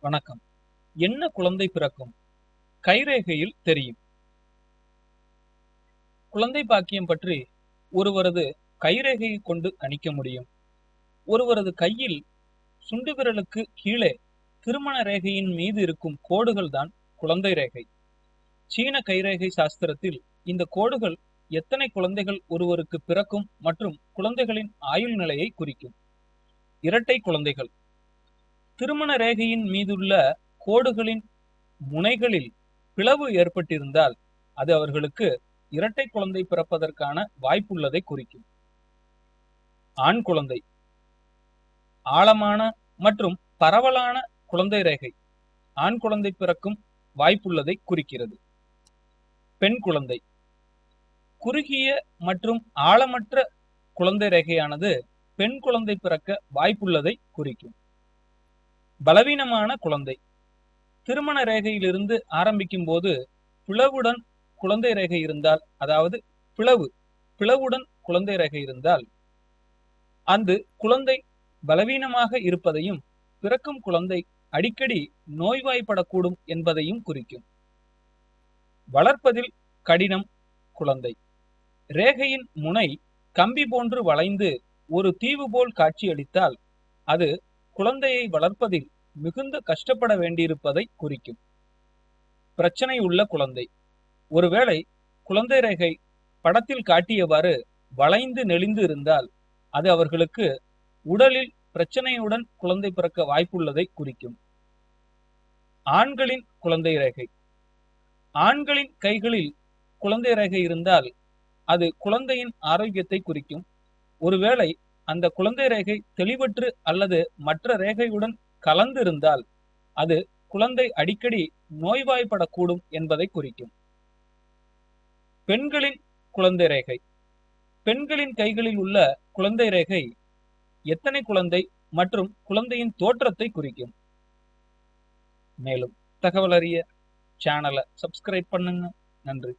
வணக்கம். என்ன குழந்தை பிறக்கும்? கைரேகையில் தெரியும். குழந்தை பாக்கியம் பற்றி ஒருவரது கைரேகையை கொண்டு கணிக்க முடியும். ஒருவரது கையில் சுண்டு விரலுக்கு கீழே திருமண ரேகையின் மீது இருக்கும் கோடுகள் தான் குழந்தை ரேகை. சீன கைரேகை சாஸ்திரத்தில் இந்த கோடுகள் எத்தனை குழந்தைகள் ஒருவருக்கு பிறக்கும் மற்றும் குழந்தைகளின் ஆயுள் நிலையை குறிக்கும். இரட்டை குழந்தைகள். திருமண ரேகையின் மீதுள்ள கோடுகளின் முனைகளில் பிளவு ஏற்பட்டிருந்தால் அது அவர்களுக்கு இரட்டை குழந்தை பிறப்பதற்கான வாய்ப்புள்ளதை குறிக்கும். ஆண் குழந்தை. ஆழமான மற்றும் பரவலான குழந்தை ரேகை. ஆண் குழந்தை பிறக்கும் வாய்ப்புள்ளதை குறிக்கிறது. பெண் குழந்தை. குறுகிய மற்றும் ஆழமற்ற குழந்தை ரேகையானது பெண் குழந்தை பிறக்க வாய்ப்புள்ளதை குறிக்கும். பலவீனமான குழந்தை. திருமண ரேகையிலிருந்து ஆரம்பிக்கும் போது பிளவுடன் குழந்தை ரேகை இருந்தால் அதாவது பிளவு பிளவுடன் குழந்தை ரேகை இருந்தால் அந்த குழந்தை பலவீனமாக இருப்பதையும் பிறக்கும் குழந்தை அடிக்கடி நோய்வாய்ப்படக்கூடும் என்பதையும் குறிக்கும். வளர்ப்பதில் கடினம் குழந்தை. ரேகையின் முனை கம்பி போன்று வளைந்து ஒரு தீவு போல் காட்சியளித்தால் அது குழந்தையை வளர்ப்பதில் மிகுந்த கஷ்டப்பட வேண்டியிருப்பதை குறிக்கும். பிரச்சனை உள்ள குழந்தை. ஒருவேளை குழந்தை ரேகை படத்தில் காட்டியவாறு வளைந்து நெளிந்து இருந்தால் அது அவர்களுக்கு உடலில் பிரச்சனையுடன் குழந்தை பிறக்க வாய்ப்புள்ளதை குறிக்கும். ஆண்களின் குழந்தை ரேகை. ஆண்களின் கைகளில் குழந்தை ரேகை இருந்தால் அது குழந்தையின் ஆரோக்கியத்தை குறிக்கும். ஒருவேளை அந்த குழந்தை ரேகை தெளிவற்று அல்லது மற்ற ரேகையுடன் கலந்து இருந்தால் அது குழந்தை அடிக்கடி நோய்வாய்ப்படக்கூடும் என்பதை குறிக்கும். பெண்களின் குழந்தை ரேகை. பெண்களின் கைகளில் உள்ள குழந்தை ரேகை எத்தனை குழந்தை மற்றும் குழந்தையின் தோற்றத்தை குறிக்கும். மேலும் தகவல் அறிய சேனலை சப்ஸ்கிரைப் பண்ணுங்க. நன்றி.